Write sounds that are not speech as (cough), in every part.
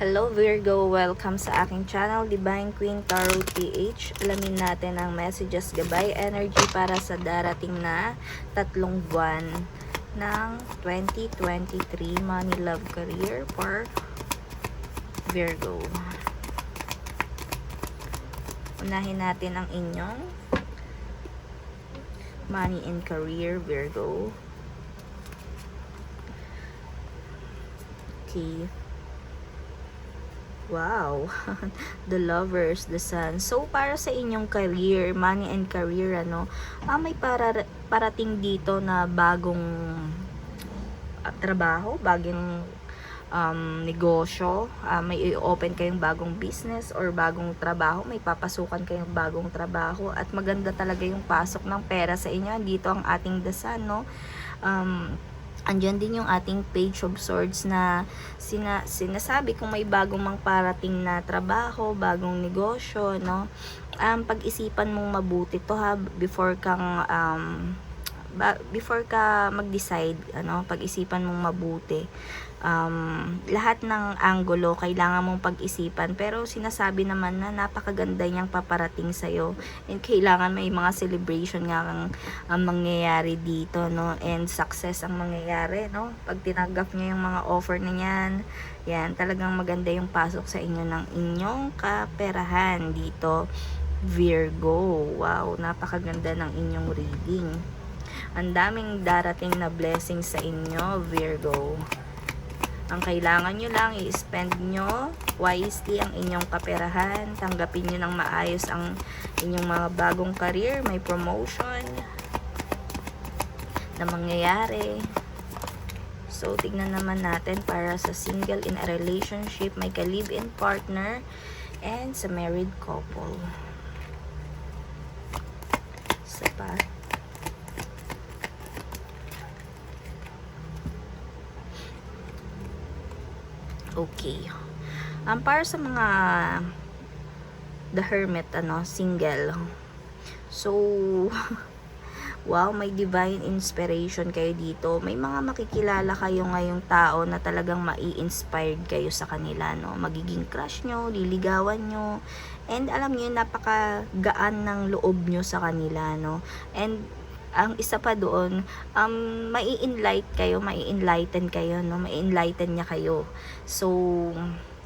Hello Virgo, welcome sa aking channel, Divine Queen Tarot PH. Alamin natin ang messages gabay energy para sa darating na tatlong buwan ng 2023 Money Love Career for Virgo. Unahin natin ang inyong Money and Career Virgo. Okay. Wow. (laughs) the lovers, the sun. So, para sa inyong career, money and career, ano, ah, may para, parating dito na bagong ah, trabaho, bagong um, negosyo, ah, may i-open kayong bagong business or bagong trabaho, may papasukan kayong bagong trabaho at maganda talaga yung pasok ng pera sa inyo. Dito ang ating dasan, no? Um, andyan din yung ating page of swords na sina, sinasabi kung may bagong mang parating na trabaho, bagong negosyo, no? Um, pag-isipan mong mabuti to ha before kang um, before ka mag-decide, ano, pag-isipan mong mabuti. Um, lahat ng angulo kailangan mong pag-isipan. Pero sinasabi naman na napakaganda niyang paparating sa iyo and kailangan may mga celebration nga ang, ang mangyayari dito no? And success ang mangyayari no? Pag tinanggap niya yung mga offer na yan yan talagang maganda yung pasok sa inyo ng inyong kaperahan dito Virgo. Wow napakaganda ng inyong reading. Ang daming darating na blessings sa inyo, Virgo. Ang kailangan nyo lang, i-spend nyo wisely ang inyong kaperahan. Tanggapin nyo ng maayos ang inyong mga bagong career. May promotion na mangyayari. So, tignan naman natin para sa single in a relationship, may ka-live-in partner, and sa married couple. Isa pa. Okay. Um, para sa mga the hermit, ano, single. So, (laughs) wow, may divine inspiration kayo dito. May mga makikilala kayo ngayong tao na talagang mai-inspired kayo sa kanila, no? Magiging crush nyo, liligawan nyo. And alam nyo, napakagaan ng loob nyo sa kanila, no? And ang isa pa doon, um, mai-enlight kayo, mai-enlighten kayo, no? Mai-enlighten niya kayo. So,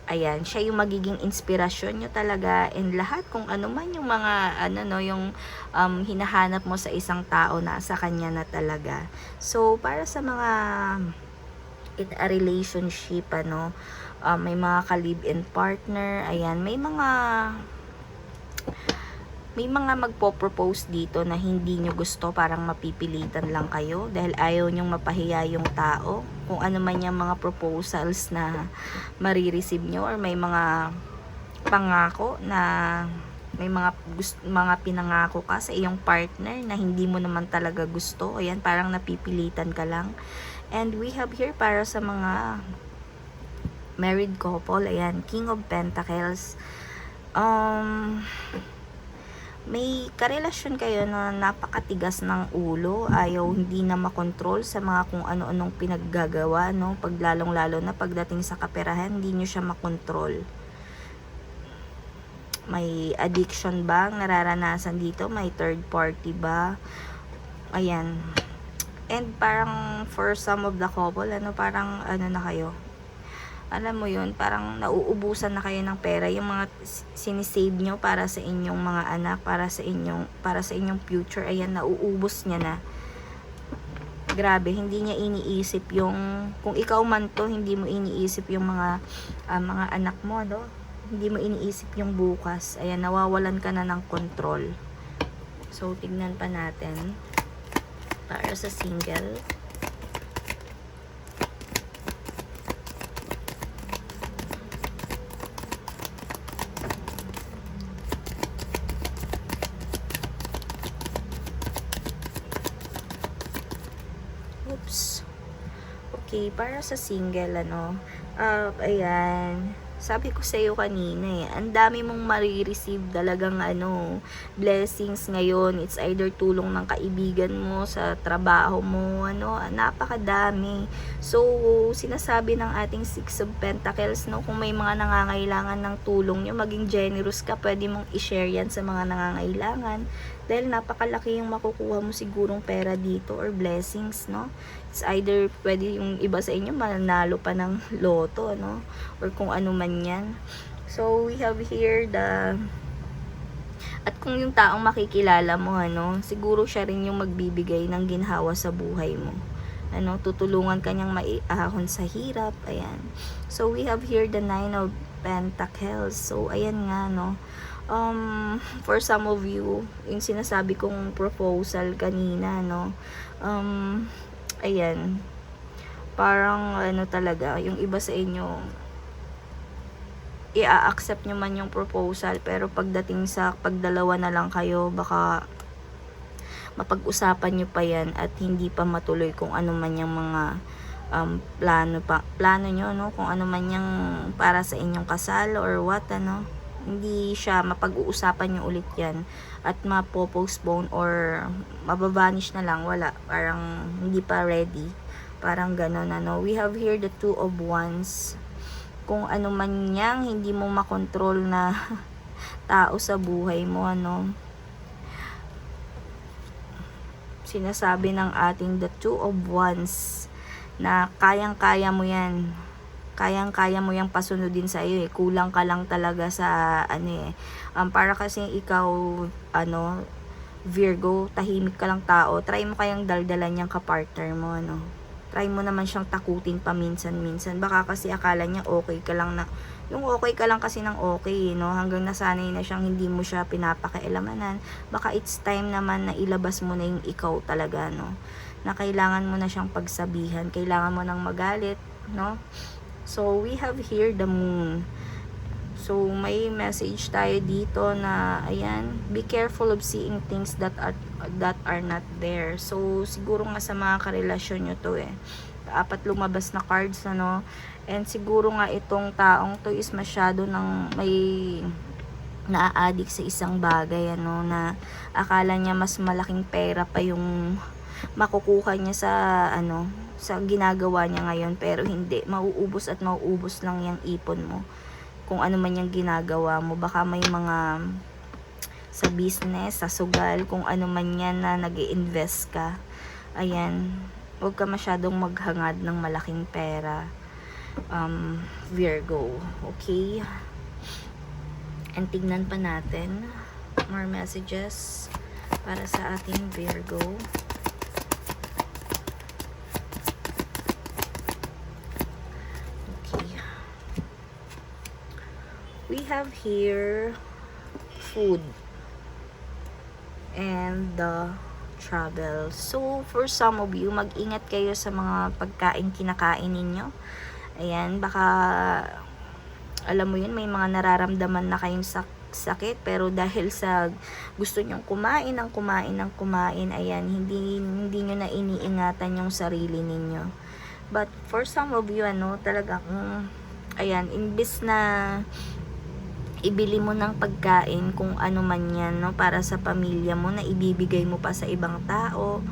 ayan, siya yung magiging inspirasyon nyo talaga and lahat kung ano man yung mga, ano no, yung um, hinahanap mo sa isang tao na sa kanya na talaga. So, para sa mga in a relationship, ano, um, may mga ka-live-in partner, ayan, may mga may mga magpo-propose dito na hindi nyo gusto, parang mapipilitan lang kayo dahil ayaw nyong mapahiya yung tao. Kung ano man yung mga proposals na marireceive nyo or may mga pangako na may mga gust, mga pinangako ka sa iyong partner na hindi mo naman talaga gusto. Ayan, parang napipilitan ka lang. And we have here para sa mga married couple, ayan, King of Pentacles. Um, may karelasyon kayo na napakatigas ng ulo, ayaw hindi na makontrol sa mga kung ano-anong pinaggagawa, no? Pag lalong-lalo na pagdating sa kaperahan, hindi nyo siya makontrol. May addiction ba ang nararanasan dito? May third party ba? Ayan. And parang for some of the couple, ano, parang ano na kayo, alam mo yun, parang nauubusan na kayo ng pera, yung mga sinisave nyo para sa inyong mga anak, para sa inyong, para sa inyong future, ayan, nauubos niya na. Grabe, hindi niya iniisip yung, kung ikaw man to, hindi mo iniisip yung mga, ah, mga anak mo, no? Hindi mo iniisip yung bukas. Ayan, nawawalan ka na ng control. So, tignan pa natin. Para sa single. Oops. Okay, para sa single, ano, uh, ayan. sabi ko sa iyo kanina eh, ang dami mong marireceive talagang ano, blessings ngayon. It's either tulong ng kaibigan mo sa trabaho mo, ano, napakadami. So, sinasabi ng ating Six of Pentacles, no, kung may mga nangangailangan ng tulong nyo, maging generous ka, pwede mong i-share yan sa mga nangangailangan. Dahil napakalaki yung makukuha mo sigurong pera dito or blessings, no? It's either pwede yung iba sa inyo mananalo pa ng loto, no? Or kung ano man yan. So, we have here the at kung yung taong makikilala mo, ano, siguro siya rin yung magbibigay ng ginhawa sa buhay mo. Ano, tutulungan kanyang maiahon sa hirap. Ayan. So, we have here the Nine of Pentacles. So, ayan nga, no. Um, for some of you, yung sinasabi kong proposal kanina, no. Um, ayan. Parang, ano talaga, yung iba sa inyo, i-accept nyo man yung proposal pero pagdating sa pagdalawa na lang kayo baka mapag-usapan nyo pa yan at hindi pa matuloy kung ano man yung mga um, plano pa plano nyo no kung ano man yung para sa inyong kasal or what ano hindi siya mapag-uusapan nyo ulit yan at mapo-postpone or mababanish na lang wala. Parang hindi pa ready. Parang ganon ano. We have here the two of wands. Kung ano man yang hindi mo makontrol na (laughs) tao sa buhay mo ano. Sinasabi ng ating the two of wands na kayang-kaya mo yan kayang-kaya mo yung pasunodin sa iyo eh. Kulang ka lang talaga sa ano eh. Um, para kasi ikaw ano Virgo, tahimik ka lang tao. Try mo kayang daldalan yung kapartner mo ano try mo naman siyang takutin paminsan-minsan. Baka kasi akala niya okay ka lang na, yung okay ka lang kasi ng okay, no? Hanggang nasanay na siyang hindi mo siya pinapakailanganan. Baka it's time naman na ilabas mo na yung ikaw talaga, no? Na kailangan mo na siyang pagsabihan, kailangan mo nang magalit, no? So, we have here the moon. So, may message tayo dito na, ayan, be careful of seeing things that are, that are not there. So, siguro nga sa mga karelasyon nyo to eh. Apat lumabas na cards, ano. And siguro nga itong taong to is masyado ng may naa-addict sa isang bagay, ano, na akala niya mas malaking pera pa yung makukuha niya sa, ano, sa ginagawa niya ngayon. Pero hindi, mauubos at mauubos lang yung ipon mo kung ano man yung ginagawa mo. Baka may mga sa business, sa sugal, kung ano man yan na nag invest ka. Ayan, huwag ka masyadong maghangad ng malaking pera. Um, Virgo, okay? And tignan pa natin more messages para sa ating Virgo. Okay have here food and the travel. So, for some of you, mag-ingat kayo sa mga pagkain kinakain ninyo. Ayan, baka alam mo yun, may mga nararamdaman na kayong sak sakit pero dahil sa gusto nyong kumain ng kumain ng kumain ayan hindi hindi nyo na iniingatan yung sarili ninyo but for some of you ano talagang ayan imbis na ibili mo ng pagkain kung ano man yan, no, para sa pamilya mo na ibibigay mo pa sa ibang tao.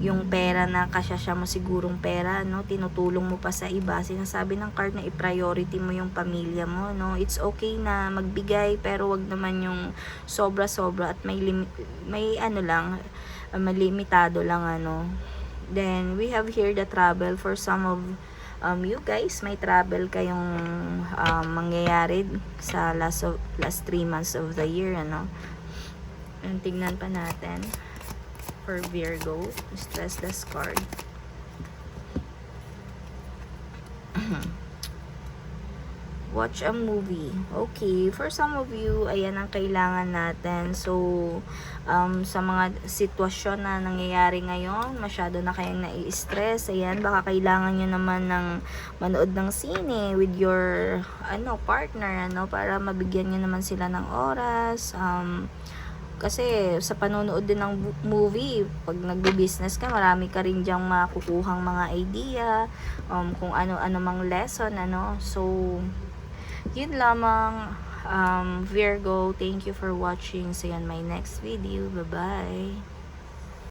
Yung pera na kasyasya mo sigurong pera, no, tinutulong mo pa sa iba. Sinasabi ng card na i-priority mo yung pamilya mo, no. It's okay na magbigay pero wag naman yung sobra-sobra at may may ano lang, uh, malimitado lang ano. Then we have here the travel for some of um, you guys may travel kayong um, mangyayari sa last of, last 3 months of the year ano? And tingnan pa natin for Virgo stress the card (clears throat) watch a movie. Okay, for some of you, ayan ang kailangan natin. So, um, sa mga sitwasyon na nangyayari ngayon, masyado na kayong nai-stress, ayan, baka kailangan nyo naman ng manood ng sine with your, ano, partner, ano, para mabigyan nyo naman sila ng oras, um, kasi sa panonood din ng movie, pag nagbe-business ka, marami ka rin diyang makukuhang mga idea, um, kung ano-ano mang lesson, ano. So, yun lamang um, Virgo. Thank you for watching. See you on my next video. Bye bye